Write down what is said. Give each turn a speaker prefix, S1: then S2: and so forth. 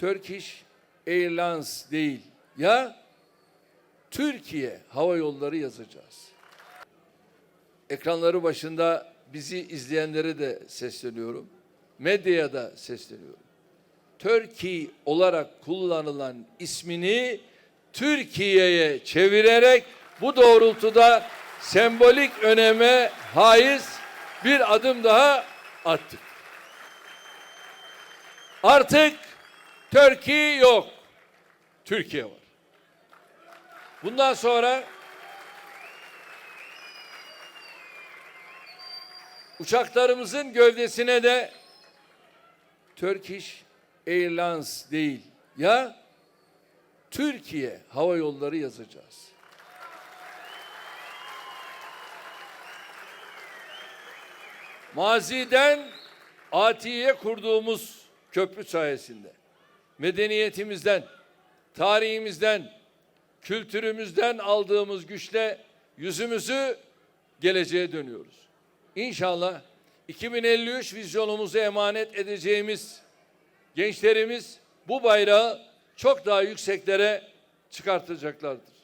S1: Turkish Airlines değil. Ya Türkiye Hava Yolları yazacağız. Ekranları başında bizi izleyenlere de sesleniyorum. Medyaya da sesleniyorum. Turkey olarak kullanılan ismini Türkiye'ye çevirerek bu doğrultuda sembolik öneme haiz bir adım daha attık. Artık Turkey yok. Türkiye var. Bundan sonra uçaklarımızın gövdesine de Turkish Airlines değil. Ya Türkiye Hava Yolları yazacağız. Maziden Atiye kurduğumuz köprü sayesinde medeniyetimizden, tarihimizden, kültürümüzden aldığımız güçle yüzümüzü geleceğe dönüyoruz. İnşallah 2053 vizyonumuzu emanet edeceğimiz gençlerimiz bu bayrağı çok daha yükseklere çıkartacaklardır.